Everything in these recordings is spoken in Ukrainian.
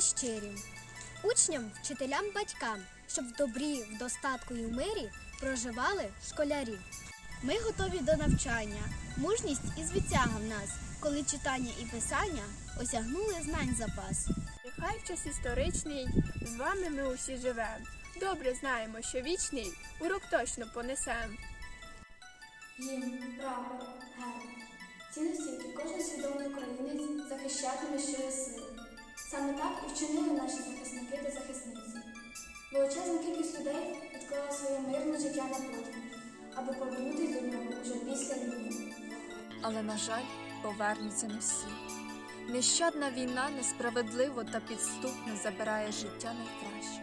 Щирі. Учням, вчителям, батькам, щоб в добрі, в достатку і в мирі проживали школярі. Ми готові до навчання, мужність і звитяга в нас, коли читання і писання осягнули знань запас. Нехай в час історичний з вами ми усі живем. Добре знаємо, що вічний урок точно понесем. Гімн, прапор, герб. Цінності, які кожен свідомий українець захищатиме щосили. Саме так і вчинили наші захисники та захисниці. Величезна кількість людей відклала своє мирне життя на потім, аби повернутися до нього уже після війни. але, на жаль, повернуться не всі. Нещадна війна несправедливо та підступно забирає життя найкраще,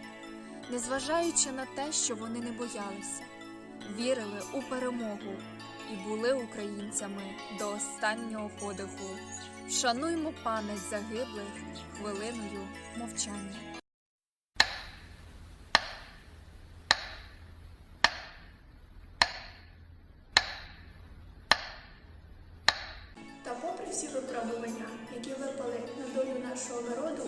незважаючи на те, що вони не боялися, вірили у перемогу і були українцями до останнього подиху. Вшануймо пам'ять загиблих хвилиною мовчання. Та попри всі випробування, які випали на долю нашого народу,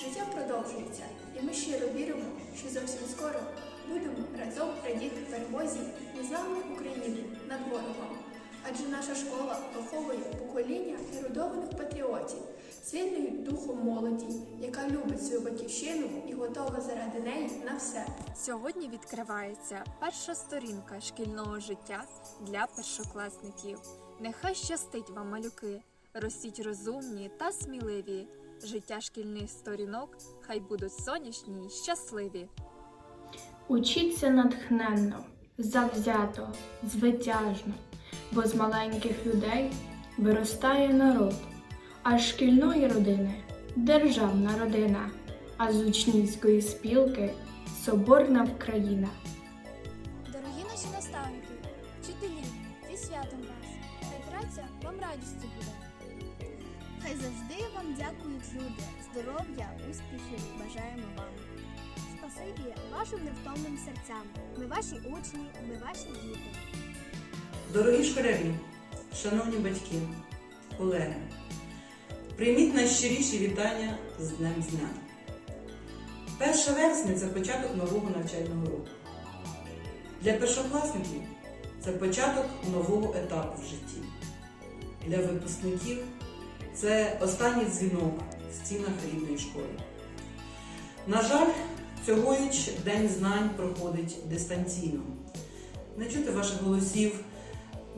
життя продовжується, і ми щиро віримо, що зовсім скоро будемо разом радіти перемозі незламної України над ворогом. Адже наша школа виховує покоління ерудованих патріотів, світлою духом молоді, яка любить свою батьківщину і готова заради неї на все. Сьогодні відкривається перша сторінка шкільного життя для першокласників. Нехай щастить вам, малюки, ростіть розумні та сміливі. Життя шкільних сторінок хай будуть сонячні й щасливі. Учіться натхненно, завзято, звитяжно, бо з маленьких людей виростає народ, а з шкільної родини державна родина, а з учнівської спілки соборна Вкраїна. Дорогі наші наставники, вчителі, зі святом вас. Хай праця вам радістю буде. Хай завжди вам дякують люди. Здоров'я, успіхів бажаємо вам. Спасибі вашим невтомним серцям. Ми ваші учні, ми ваші діти. Дорогі школярі, шановні батьки, колеги, прийміть найщиріші вітання з Днем Дня. 1 вересня це початок нового навчального року. Для першокласників це початок нового етапу в житті. Для випускників це останній дзвінок в стінах рідної школи. На жаль, цьогоріч День знань проходить дистанційно. Не чути ваших голосів,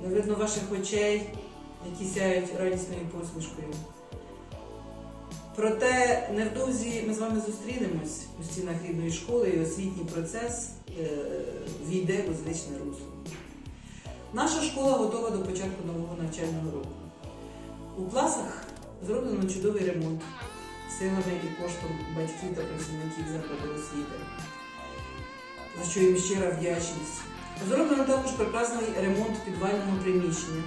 не видно ваших очей, які сяють радісною посмішкою. Проте невдовзі ми з вами зустрінемось у стінах рідної школи і освітній процес е, війде у звичне русло. Наша школа готова до початку нового навчального року. У класах зроблено чудовий ремонт силами і коштом батьків та працівників закладу освіти, за що їм щира вдячність. Зроблено також прекрасний ремонт підвального приміщення,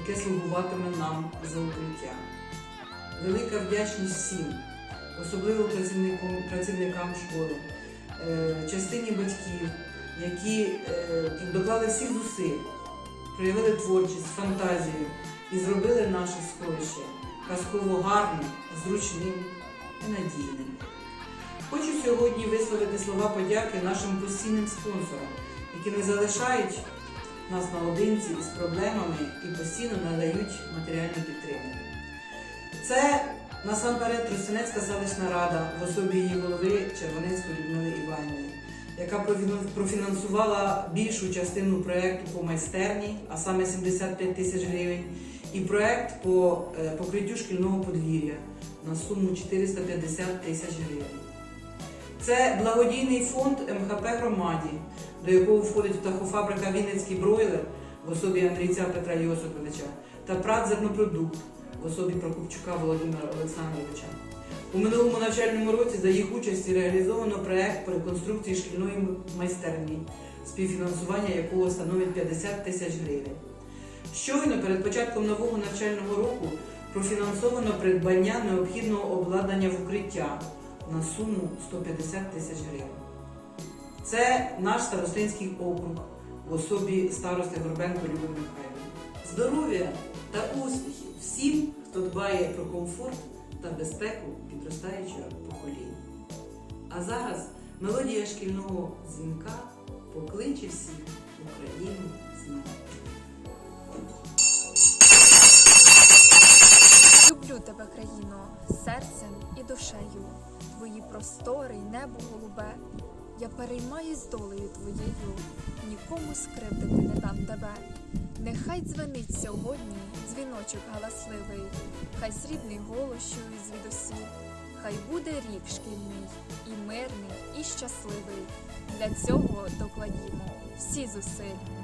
яке слугуватиме нам за укриття. Велика вдячність всім, особливо працівникам, школи, е, частині батьків, які е, доклали всіх зусиль, проявили творчість, фантазію і зробили наше сховище казково гарним, зручним і надійним. Хочу сьогодні висловити слова подяки нашим постійним спонсорам, які не залишають нас наодинці із проблемами і постійно надають матеріальну підтримку. Це насамперед Тростянецька селищна рада в особі її голови Червоненської Людмили Іванівни, яка профінансувала більшу частину проєкту по майстерні, а саме 75 тисяч гривень, і проєкт по е, покриттю шкільного подвір'я на суму 450 тисяч гривень. Це благодійний фонд МХП громаді, до якого входить птахофабрика Вінницький бройлер в особі Андрійця Петра Йосиповича та ПРАТ «Зернопродукт» в особі Прокопчука Володимира Олександровича. У минулому навчальному році за їх участі реалізовано проект по реконструкції шкільної майстерні, співфінансування якого становить 50 тисяч гривень. Щойно перед початком нового навчального року профінансовано придбання необхідного обладнання в укриття на суму 150 тисяч гривень. Це наш старостинський округ в особі старости Горбенко Любові Михайлівни. Здоров'я та успіхів всім, хто дбає про комфорт та безпеку підростаючого покоління. А зараз мелодія шкільного дзвінка покличе всіх Україну з нами. Люблю тебе, країно, серцем і душею, твої простори й небо голубе. Я переймаюсь долею твоєю, нікому скривдити не дам тебе. Нехай дзвенить сьогодні дзвіночок галасливий, хай срібний голос чує звідусіль, хай буде рік шкільний, і мирний, і щасливий. Для цього докладімо всі зусиль.